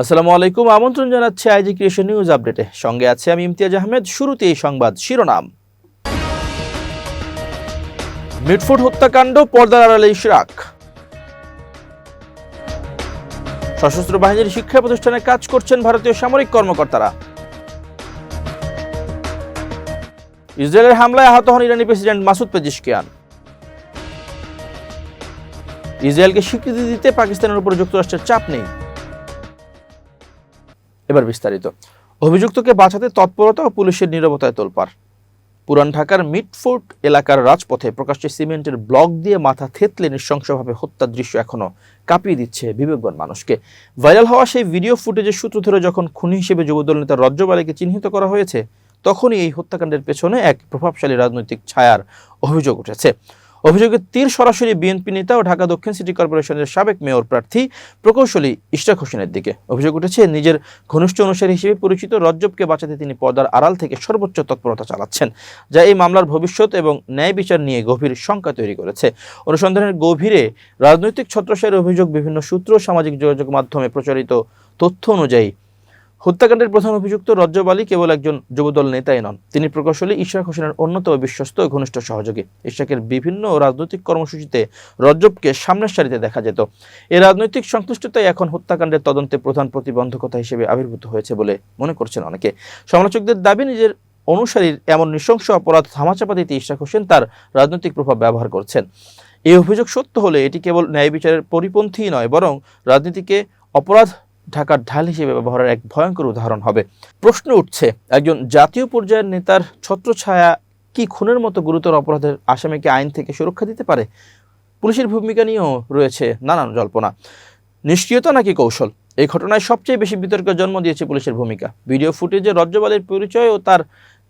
আসসালামু আলাইকুম। আমন্ত্রণ জানাচ্ছি আইজি ক্রিয়েশন নিউজ আপডেটে। সঙ্গে আছে আমি ইমতিয়াজ আহমেদ। শুরুতে এই সংবাদ শিরোনাম। মিটফুট হত্যাকাণ্ড, পর্দার আড়ালে ইশরাক। সশস্ত্র বাহিনীর শিক্ষা প্রতিষ্ঠানে কাজ করছেন ভারতীয় সামরিক কর্মকর্তারা। ইসরায়েলের হামলায় আহত হন ইরানি প্রেসিডেন্ট মাসুদ পেজিশকিয়ান। ইসরায়েলকে স্বীকৃতি দিতে পাকিস্তানের উপর যুক্তরাষ্ট্রের চাপ নেই। এবার বিস্তারিত। অভিযুক্তকে বাঁচাতে তৎপরতা ও পুলিশের নিরবতায় তোলপাড়। পুরান ঢাকার মিটফোর্ট এলাকার রাজপথে প্রকাশ্যে সিমেন্টের ব্লক দিয়ে মাথা থেতলে নৃশংসভাবে হত্যার দৃশ্য এখনও কাঁপিয়ে দিচ্ছে বিবেকবান মানুষকে। ভাইরাল হওয়া সেই ভিডিও ফুটেজের সূত্র ধরে যখন খুনি হিসেবে যুবদল নেতা রজ্জবালিকে চিহ্নিত করা হয়েছে, তখনই এই হত্যাকাণ্ডের পেছনে এক প্রভাবশালী রাজনৈতিক ছায়ার অভিযোগ উঠেছে। অভিযোগের তীর সরাসরি বিএনপি নেতা ও ঢাকা দক্ষিণ সিটি কর্পোরেশনের সাবেক মেয়র প্রার্থী প্রকৌশলী ইশরাক হোসেনের দিকে। অভিযোগ উঠেছে, নিজের ঘনিষ্ঠ অনুসারী হিসেবে পরিচিত রজ্জবকে বাঁচাতে তিনি পর্দার আড়াল থেকে সর্বোচ্চ তৎপরতা চালাচ্ছেন, যা এই মামলার ভবিষ্যৎ এবং ন্যায় বিচার নিয়ে গভীর শঙ্কা তৈরি করেছে। অনুসন্ধানের গভীরে রাজনৈতিক ছত্রসায়ের অভিযোগ বিভিন্ন সূত্র, সামাজিক যোগাযোগ মাধ্যমে প্রচারিত তথ্য অনুযায়ী হত্যাকাণ্ডের প্রধান অভিযুক্ত রজ্জব আলী কেবল একজন যুবদল নেতাই নন। তিনি প্রকৌশলী ইশরাক হোসেনের অন্যতম বিশ্বস্ত ও ঘনিষ্ঠ সহযোগী। ইশরাকের বিভিন্ন রাজনৈতিক কর্মসূচিতে রজ্জবকে সামনের সারিতে দেখা যেত। এই রাজনৈতিক সংশ্লিষ্টতাই এখন হত্যাকাণ্ডের তদন্তে প্রধান প্রতিবন্ধকতা হিসেবে আবির্ভূত হয়েছে বলে মনে করছেন অনেকে। সমালোচকদের দাবি, নিজের অনুসারীর এমন নৃশংস অপরাধ ধামাচাপা দিতে ইশরাক হোসেন তার রাজনৈতিক প্রভাব ব্যবহার করছেন। এই অভিযোগ সত্য হলে এটি কেবল ন্যায় বিচারের পরিপন্থী নয়, বরং রাজনীতিকে অপরাধ ঢাকার ঢাল হিসেবে ব্যবহারের এক ভয়ঙ্কর উদাহরণ হবে। প্রশ্ন উঠছে, একজন জাতীয় পর্যায়ের নেতার ছত্রছায়া কি খুনের মতো গুরুতর অপরাধের আসামিকে আইন থেকে সুরক্ষা দিতে পারে? পুলিশের ভূমিকা নিয়েও রয়েছে নানান জল্পনা। নিষ্ক্রিয়তা নাকি কৌশল? এই ঘটনায় সবচেয়ে বেশি বিতর্কের জন্ম দিয়েছে পুলিশের ভূমিকা। ভিডিও ফুটেজে রজ্জবালের পরিচয় ও তার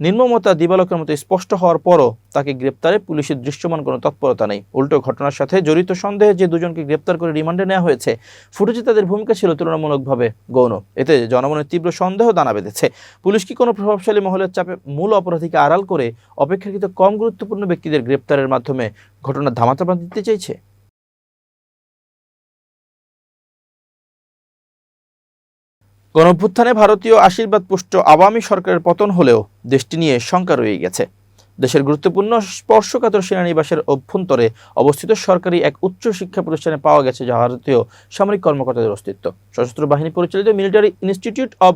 নির্মমতা দিবালকের মতো স্পষ্ট হওয়ার পরও তাকে গ্রেপ্তারে পুলিশের দৃশ্যমান কোনো তৎপরতা নেই। উল্টো ঘটনার সাথে জড়িত সন্দেহে যে দুজনকে গ্রেপ্তার করে রিমান্ডে নেওয়া হয়েছে, ফুটেজে তাদের ভূমিকা ছিল তুলনামূলকভাবে গৌণ। এতে জনমনের তীব্র সন্দেহ দানা বেঁধেছে। পুলিশ কি কোনো প্রভাবশালী মহলের চাপে মূল অপরাধীকে আড়াল করে অপেক্ষাকৃত কম গুরুত্বপূর্ণ ব্যক্তিদের গ্রেপ্তারের মাধ্যমে ঘটনার ধামাচাপা দিতে চাইছে? গণঅভ্যুত্থানে ভারতীয় আশীর্বাদ পুষ্ট আওয়ামী সরকারের পতন হলেও দেশটি নিয়ে শঙ্কা রয়ে গেছে। দেশের গুরুত্বপূর্ণ স্পর্শকাতর সেনানিবাসের অভ্যন্তরে অবস্থিত সরকারি এক উচ্চ শিক্ষা প্রতিষ্ঠানে পাওয়া গেছে ভারতীয় সামরিক কর্মকর্তাদের অস্তিত্ব। সশস্ত্র বাহিনী পরিচালিত military institute of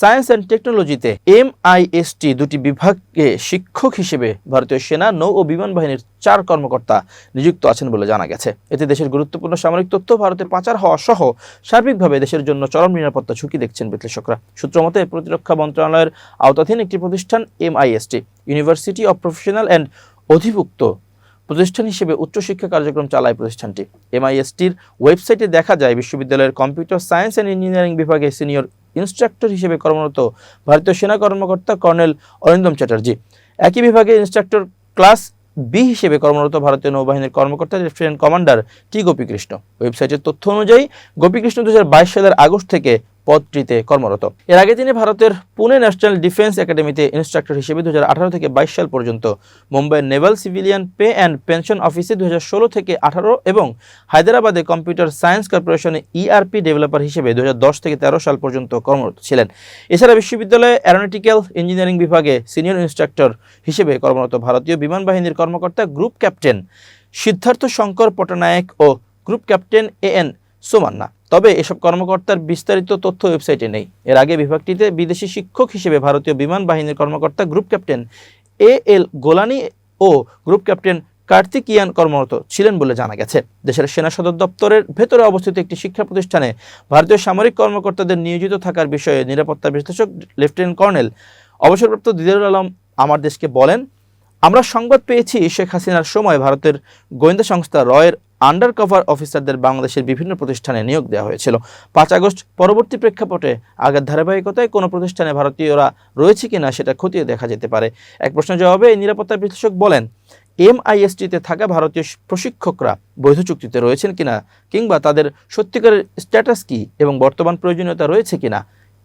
science and টেকনোলজিতে এমআইএসটি দুটি বিভাগে শিক্ষক হিসেবে ভারতীয় সেনা, নৌ ও বিমান বাহিনীর চার কর্মকর্তা নিযুক্ত আছেন বলে জানা গেছে। এতে দেশের গুরুত্বপূর্ণ সামরিক তথ্য ভারতে পাচার হওয়া সহ সার্বিকভাবে দেশের জন্য চরম নিরাপত্তা ঝুঁকি দেখছেন বিশ্লেষকরা। সূত্রমতে প্রতিরক্ষা মন্ত্রণালয়ের আওতাধীন একটি প্রতিষ্ঠান MIST university of professional and অধিভুক্ত প্রতিষ্ঠান হিসেবে উচ্চশিক্ষা কার্যক্রম চালায় প্রতিষ্ঠানটি। এমআইএসটির ওয়েবসাইটে দেখা যায়, বিশ্ববিদ্যালয়ের কম্পিউটার সায়েন্স অ্যান্ড ইঞ্জিনিয়ারিং বিভাগে সিনিয়র ইনস্ট্রাক্টর হিসেবে কর্মরত ভারতীয় সেনা কর্মকর্তা কর্নেল অরিন্দম চ্যাটার্জি। একই বিভাগে ইনস্ট্রাক্টর ক্লাস বি হিসেবে কর্মরত ভারতীয় নৌবাহিনীর কর্মকর্তা লেফটেন্যান্ট কমান্ডার টি গোপীকৃষ্ণ। ওয়েবসাইটের তথ্য অনুযায়ী গোপীকৃষ্ণ দুই হাজার বাইশ সালের আগস্ট থেকে পদটিতে কর্মরত। এর আগে তিনি ভারতের পুনে ন্যাশনাল ডিফেন্স একাডেমিতে ইনস্ট্রাক্টর হিসেবে দু হাজার আঠারো থেকে বাইশ সাল পর্যন্ত, মুম্বাইয়ের naval civilian pay and pension অফিসে দু হাজার ষোলো থেকে আঠারো এবং হায়দ্রাবাদে কম্পিউটার সায়েন্স কর্পোরেশনে ইআরপি ডেভেলপার হিসেবে দু হাজার দশ থেকে তেরো সাল পর্যন্ত কর্মরত ছিলেন। এছাড়া বিশ্ববিদ্যালয়ে অ্যারোনটিক্যাল ইঞ্জিনিয়ারিং বিভাগে সিনিয়র ইনস্ট্রাক্টর হিসেবে কর্মরত ভারতীয় বিমান বাহিনীর কর্মকর্তা group captain Siddharth Shankar Patnaik O group captain A N Somanna. তবে এসব কর্মকর্তার বিস্তারিত তথ্য ওয়েবসাইটে নেই। এর আগে বিভাগটিতে বিদেশি শিক্ষক হিসেবে ভারতীয় বিমান বাহিনীর কর্মকর্তা group captain A L Golani O group captain Karthikeyan কর্মরত ছিলেন বলে জানা গেছে। দেশের সেনা সদর দপ্তরের ভেতরে অবস্থিত একটি শিক্ষা প্রতিষ্ঠানে ভারতীয় সামরিক কর্মকর্তাদের নিয়োজিত থাকার বিষয়ে নিরাপত্তা বিশ্লেষক লেফটেন্যান্ট কর্নেল অবসরপ্রাপ্ত দিদারুল আলম আমার দেশকে বলেন, আমরা সংবাদ পেয়েছি শেখ হাসিনার সময় ভারতের গোয়েন্দা সংস্থা রয়ের আন্ডার কভার অফিসারদের বাংলাদেশের বিভিন্ন প্রতিষ্ঠানে নিয়োগ দেওয়া হয়েছিল। পাঁচ আগস্ট পরবর্তী প্রেক্ষাপটে আগের ধারাবাহিকতায় কোনো প্রতিষ্ঠানে ভারতীয়রা রয়েছে কিনা সেটা খতিয়ে দেখা যেতে পারে। এক প্রশ্নের জবাবে এই নিরাপত্তা বিশ্লেষক বলেন, এমআইএসটিতে থাকা ভারতীয় প্রশিক্ষকরা বৈধ চুক্তিতে রয়েছেন কিনা কিংবা তাদের সত্যিকারের স্ট্যাটাস কি এবং বর্তমান প্রয়োজনীয়তা রয়েছে কিনা,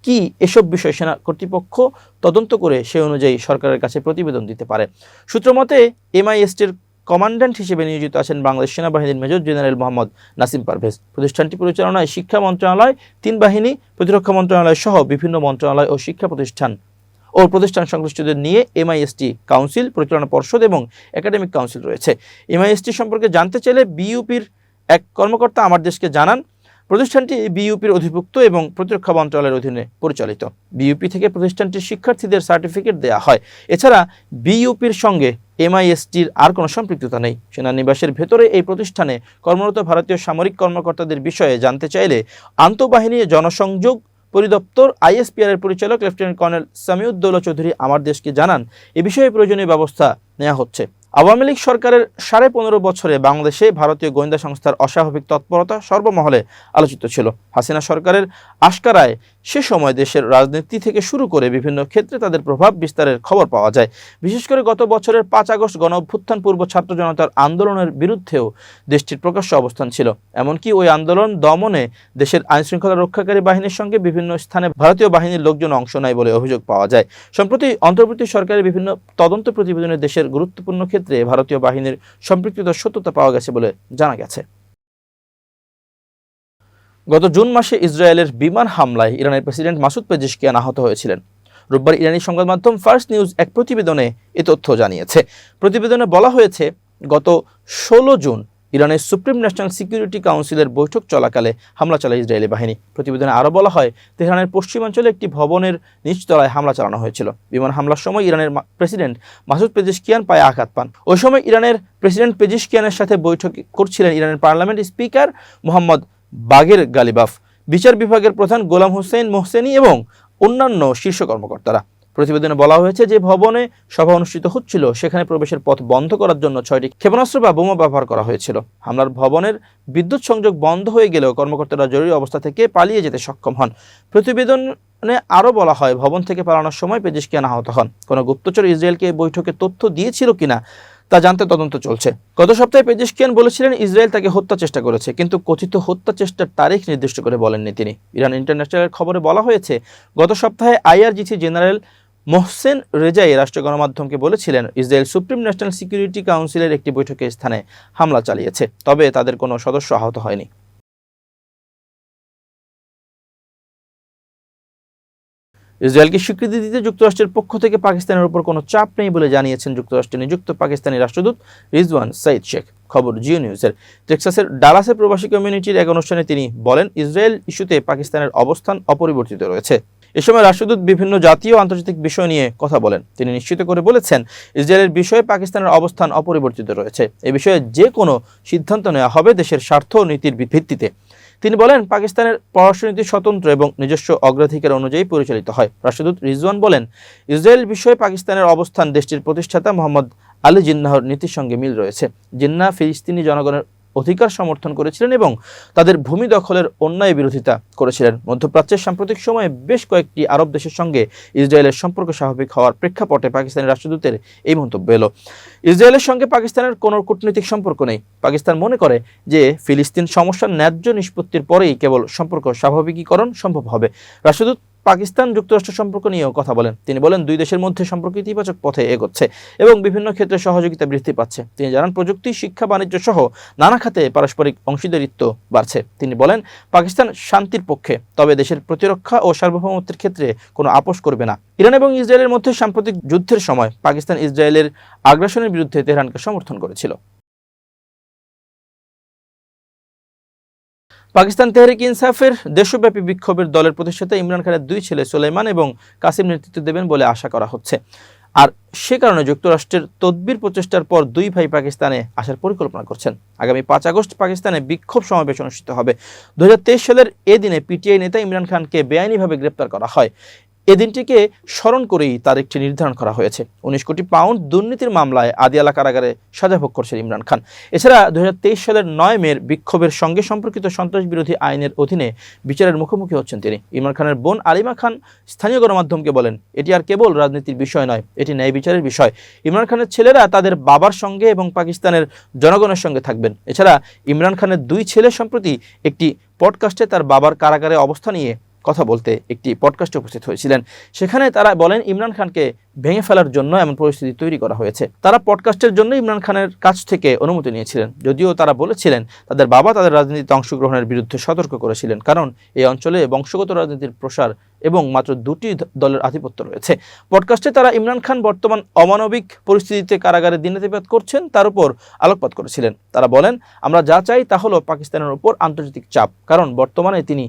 কি এসব বিষয় সেনা কর্তৃপক্ষ তদন্ত করে সে অনুযায়ী সরকারের কাছে প্রতিবেদন দিতে পারে। সূত্রমতে এমআইএসটির কমান্ড্যান্ট হিসেবে নিয়োজিত আছেন বাংলাদেশ সেনাবাহিনীর মেজর জেনারেল মোহাম্মদ নাসিম পারভেজ। প্রতিষ্ঠানটি পরিচালনায় শিক্ষা মন্ত্রণালয়, তিন বাহিনী, প্রতিরক্ষা মন্ত্রণালয় সহ বিভিন্ন মন্ত্রণালয় ও শিক্ষা প্রতিষ্ঠান। ও প্রতিষ্ঠান সংশ্লিষ্টদের নিয়ে এমআইএসটি কাউন্সিল, পরিচালনা পর্ষদ এবং একাডেমিক কাউন্সিল রয়েছে। এমআইএসটি সম্পর্কে জানতে চাইলে বিইউপির এক কর্মকর্তা আমার দেশকে জানান। প্রতিষ্ঠানটি বিইউপির অধিভুক্ত এবং প্রতিরক্ষা মন্ত্রণালয়ের অধীনে পরিচালিত। বিইউপি থেকে প্রতিষ্ঠানটির শিক্ষার্থীদের সার্টিফিকেট দেওয়া হয়। এছাড়া বিইউপির সঙ্গে এমআইএসটির আর কোনো সম্পৃক্ততা নেই। সেনানিবাসের ভেতরে এই প্রতিষ্ঠানে কর্মরত ভারতীয় সামরিক কর্মকর্তাদের বিষয়ে জানতে চাইলে আন্তঃবাহিনী জনসংযোগ পরিদপ্তর আইএসপিআর এর পরিচালক লেফটেন্যান্ট কর্নেল সামিউদ্দৌলা চৌধুরী আমার দেশকে জানান, এ বিষয়ে প্রয়োজনীয় ব্যবস্থা নেওয়া হচ্ছে। আওয়ামী লীগ সরকারের সাড়ে পনেরো বছরে বাংলাদেশে ভারতীয় গোয়েন্দা সংস্থার অস্বাভাবিক তৎপরতা সর্বমহলে আলোচিত ছিল। হাসিনা সরকারের আশকারায় সে সময় দেশের রাজনীতি থেকে শুরু করে বিভিন্ন ক্ষেত্রে তাদের প্রভাব বিস্তারের খবর পাওয়া যায়। বিশেষ করে গত বছরের পাঁচ আগস্ট গণ অভ্যুত্থান পূর্ব ছাত্র জনতার আন্দোলনের বিরুদ্ধেও দেশটির প্রকাশ্য অবস্থান ছিল। এমনকি ওই আন্দোলন দমনে দেশের আইনশৃঙ্খলা রক্ষাকারী বাহিনীর সঙ্গে বিভিন্ন স্থানে ভারতীয় বাহিনীর লোকজন অংশ নেয় বলে অভিযোগ পাওয়া যায়। সম্প্রতি অন্তর্বর্তী সরকারের বিভিন্ন তদন্ত প্রতিবেদনে দেশের গুরুত্বপূর্ণ ক্ষেত্রে ভারতীয় বাহিনীর সম্পৃক্ততার সত্যতা পাওয়া গেছে বলে জানা গেছে। গত জুন মাসে ইসরায়েলের বিমান হামলায় ইরানের প্রেসিডেন্ট মাসুদ পেজিশকিয়ান আহত হয়েছিলেন। রোববার ইরানি সংবাদ মাধ্যম ফার্স্ট নিউজ এক প্রতিবেদনে এ তথ্য জানিয়েছে। প্রতিবেদনে বলা হয়েছে, গত ষোলো জুন ইরানের সুপ্রিম ন্যাশনাল সিকিউরিটি কাউন্সিলের বৈঠক চলাকালে হামলা চালায় ইসরায়েলি বাহিনী। প্রতিবেদনে আরও বলা হয়, তেহরানের পশ্চিমাঞ্চলে একটি ভবনের নিচতলায় হামলা চালানো হয়েছিল। বিমান হামলার সময় ইরানের প্রেসিডেন্ট মাসুদ পেজিশকিয়ান পায়ে আঘাত পান। ওই সময় ইরানের প্রেসিডেন্ট পেজিশকিয়ানের সাথে বৈঠক করছিলেন ইরানের পার্লামেন্ট স্পিকার মোহাম্মদ বাগের গালিবাফ। বিচার বিভাগের প্রধান গোলাম হোসেন মোহসেনি এবং অন্যান্য শীর্ষ কর্মকর্তারা। প্রতিবেদনে বলা হয়েছে যে ভবনে সভা অনুষ্ঠিত হচ্ছিল, সেখানে প্রবেশের পথ বন্ধ করার জন্য ছয়টি ক্ষেপণাস্ত্র বা বোমা ব্যবহার করা হয়েছিল। হামলার ভবনের বিদ্যুৎ সংযোগ বন্ধ হয়ে গেলেও কর্মকর্তারা জরুরি অবস্থা থেকে পালিয়ে যেতে সক্ষম হন। প্রতিবেদনে আরও বলা হয়, ভবন থেকে পালানোর সময় পেজিশকিয়ান আহত হন। কোনো গুপ্তচর ইসরায়েলকে বৈঠকে তথ্য দিয়েছিল কিনা তা জানতে তদন্ত চলছে। গত সপ্তাহে পেজিশকিয়ান বলেছিলেন ইসরায়েল তাকে হত্যা চেষ্টা করেছে, কিন্তু কথিত হত্যা চেষ্টার তারিখ নির্দিষ্ট করে বলেননি তিনি। ইরান ইন্টারন্যাশনালের খবরে বলা হয়েছে, গত সপ্তাহে আইআরজিসি জেনারেল মোহসেন রেজাই রাষ্ট্র গণমাধ্যমকে বলেছিলেন, ইসরায়েল সুপ্রিম ন্যাশনাল সিকিউরিটি কাউন্সিলের একটি বৈঠকে স্থানে হামলা চালিয়েছে, তবে তাদের কোনো সদস্য আহত হয়নি। ইসরায়েলকে স্বীকৃতি দিতে যুক্তরাষ্ট্রের পক্ষ থেকে পাকিস্তানের উপর কোনো চাপ নেই বলে জানিয়েছেন যুক্তরাষ্ট্রে নিযুক্ত পাকিস্তানি রাষ্ট্রদূত রিজওয়ান সাইদ শেখ। খবর জিও নিউজের। টেক্সাসের ডালাসের প্রবাসী কমিউনিটির এক অনুষ্ঠানে তিনি বলেন, ইসরায়েল ইস্যুতে পাকিস্তানের অবস্থান অপরিবর্তিত রয়েছে। এ সময় রাষ্ট্রদূত বিভিন্ন জাতীয় আন্তর্জাতিক বিষয় নিয়ে কথা বলেন। তিনি নিশ্চিত করে বলেছেন, ইসরায়েলের বিষয়ে পাকিস্তানের অবস্থান অপরিবর্তিত রয়েছে। এ বিষয়ে যে কোনো সিদ্ধান্ত নেওয়া হবে দেশের স্বার্থ নীতির ভিত্তিতে। তিনি বলেন, পাকিস্তানের পররাষ্ট্রনীতি স্বতন্ত্র এবং নিজস্ব অগ্রাধিকার অনুযায়ী পরিচালিত হয়। রাষ্ট্রদূত রিজওয়ান বলেন, ইসরায়েল বিষয়ে পাকিস্তানের অবস্থান দেশটির প্রতিষ্ঠাতা মোহাম্মদ আলী জিন্নাহর নীতির সঙ্গে মিল রয়েছে। জিন্না ফিলিস্তিনি জনগণের অধিকার সমর্থন করেছিলেন এবং তাদের ভূমি দখলের অন্যায় বিরোধিতা করেছিলেন। মধ্যপ্রাচ্যের সাম্প্রতিক সময়ে বেশ কয়েকটি আরব দেশের সঙ্গে ইসরায়েলের সম্পর্ক স্বাভাবিক হওয়ার প্রেক্ষাপটে পাকিস্তানের রাষ্ট্রদূতের এই মন্তব্য এলো। ইসরায়েলের সঙ্গে পাকিস্তানের কোনো কূটনৈতিক সম্পর্ক নেই। পাকিস্তান মনে করে যে ফিলিস্তিন সমস্যার ন্যায্য নিষ্পত্তির পরেই কেবল সম্পর্ক স্বাভাবিকীকরণ সম্ভব হবে। রাষ্ট্রদূত পাকিস্তান যুক্তরাষ্ট্র সম্পর্ক নিয়েও কথা বলেন। তিনি বলেন, দুই দেশের মধ্যে সম্পর্ক ইতিবাচক পথে এগোচ্ছে এবং বিভিন্ন ক্ষেত্রে সহযোগিতা বৃদ্ধি পাচ্ছে। তিনি জানান, প্রযুক্তি, শিক্ষা, বাণিজ্য সহ নানা খাতে পারস্পরিক অংশীদারিত্ব বাড়ছে। তিনি বলেন, পাকিস্তান শান্তির পক্ষে, তবে দেশের প্রতিরক্ষা ও সার্বভৌমত্বের ক্ষেত্রে কোনো আপোষ করবে না। ইরান এবং ইসরায়েলের মধ্যে সাম্প্রতিক যুদ্ধের সময় পাকিস্তান ইসরায়েলের আগ্রাসনের বিরুদ্ধে তেহরানকে সমর্থন করেছিল। পাকিস্তান তেহরিক ইনসাফের দেশব্যাপী বিক্ষোভের দলের প্রতিষ্ঠাতা ইমরান খানের দুই ছেলে সোলেমান এবং কাসিম নেতৃত্ব দেবেন বলে আশা করা হচ্ছে। আর সে কারণে যুক্তরাষ্ট্রের তদবির প্রচেষ্টার পর দুই ভাই পাকিস্তানে আসার পরিকল্পনা করছেন। আগামী পাঁচ আগস্ট পাকিস্তানে বিক্ষোভ সমাবেশ অনুষ্ঠিত হবে। দুই হাজার তেইশ সালের এ দিনে পিটিআই নেতা ইমরান খানকে বেআইনিভাবে গ্রেপ্তার করা হয়। এ দিনটিকে স্মরণ করেই তার একটি নির্ধারণ করা হয়েছে। উনিশ কোটি পাউন্ড দুর্নীতির মামলায় আদিয়ালা কারাগারে সাজা ভোগ করছেন ইমরান খান। এছাড়া দু হাজার তেইশ সালের নয় মের বিক্ষোভের সঙ্গে সম্পর্কিত সন্ত্রাস বিরোধী আইনের অধীনে বিচারের মুখোমুখি হচ্ছেন তিনি। ইমরান খানের বোন আলিমা খান স্থানীয় গণমাধ্যমকে বলেন, এটি আর কেবল রাজনীতির বিষয় নয়, এটি ন্যায় বিচারের বিষয়। ইমরান খানের ছেলেরা তাদের বাবার সঙ্গে এবং পাকিস্তানের জনগণের সঙ্গে থাকবেন। এছাড়া ইমরান খানের দুই ছেলে সম্প্রতি একটি পডকাস্টে তার বাবার কারাগারে অবস্থা নিয়ে কথা বলতে একটি পডকাস্টে উপস্থিত হয়েছিলেন। সেখানে তারা বলেন, ইমরান খানকে ভেঙে ফেলার জন্য এমন পরিস্থিতি তৈরি করা হয়েছে। তারা পডকাস্টের জন্য ইমরান খানের কাছ থেকে অনুমতি নিয়েছিলেন। যদিও তারা বলেছিলেন, তাদের বাবা তাদের রাজনীতিতে অংশগ্রহণের বিরুদ্ধে সতর্ক করেছিলেন, কারণ এই অঞ্চলে বংশগত রাজনীতির প্রসার এবং মাত্র দুটি দলের আধিপত্য রয়েছে। পডকাস্টে তারা ইমরান খান বর্তমান অমানবিক পরিস্থিতিতে কারাগারে দিনাতিপাত করছেন, তার উপর আলোকপাত করেছিলেন। তারা বলেন, আমরা যা চাই তা হলো পাকিস্তানের উপর আন্তর্জাতিক চাপ, কারণ বর্তমানে তিনি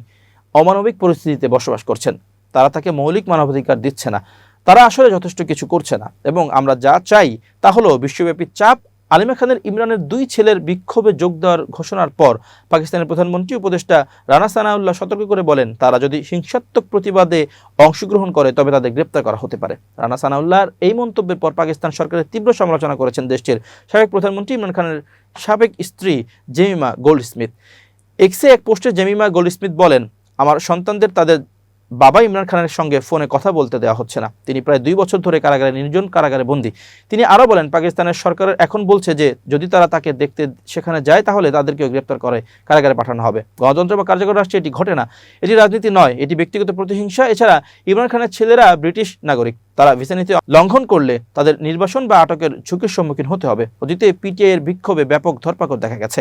অমানবিক পরিস্থিতিতে বসবাস করছেন। তারা তাকে মৌলিক মানবাধিকার দিচ্ছে না। তারা আসলে যথেষ্ট কিছু করছে না এবং আমরা যা চাই তা হলো বিশ্বব্যাপী চাপ। আলিমা খানের ইমরানের দুই ছেলের বিক্ষোভে যোগ দেওয়ার ঘোষণার পর পাকিস্তানের প্রধানমন্ত্রী উপদেষ্টা রানা সানাউল্লাহ সতর্ক করে বলেন, তারা যদি হিংসাত্মক প্রতিবাদে অংশগ্রহণ করে, তবে তাদের গ্রেপ্তার করা হতে পারে। রানা সানাউল্লাহর এই মন্তব্যের পর পাকিস্তান সরকারের তীব্র সমালোচনা করেছেন দেশটির সাবেক প্রধানমন্ত্রী ইমরান খানের সাবেক স্ত্রী জেমিমা গোল্ড স্মিথ এক্সে এক পোস্টে জেমিমা গোল্ড স্মিথ বলেন আমার সন্তানদের তাদের বাবা ইমরান খানের সঙ্গে ফোনে কথা বলতে দেওয়া হচ্ছে না। তিনি প্রায় দুই বছর ধরে কারাগারে, নির্জন কারাগারে বন্দী। তিনি আরও বলেন, পাকিস্তানের সরকার এখন বলছে যে, যদি তারা তাকে দেখতে সেখানে যায়, তাহলে তাদেরকেও গ্রেপ্তার করে কারাগারে পাঠানো হবে। গণতন্ত্র বা কার্যকর রাষ্ট্রে এটি ঘটে না। এটি রাজনীতি নয়, এটি ব্যক্তিগত প্রতিহিংসা। এছাড়া ইমরান খানের ছেলেরা ব্রিটিশ নাগরিক। তারা ভিসা নীতি লঙ্ঘন করলে তাদের নির্বাসন বা আটকের ঝুঁকির সম্মুখীন হতে হবে। অতীতে পিটিআই এর বিক্ষোভে ব্যাপক ধরপাকড় দেখা গেছে।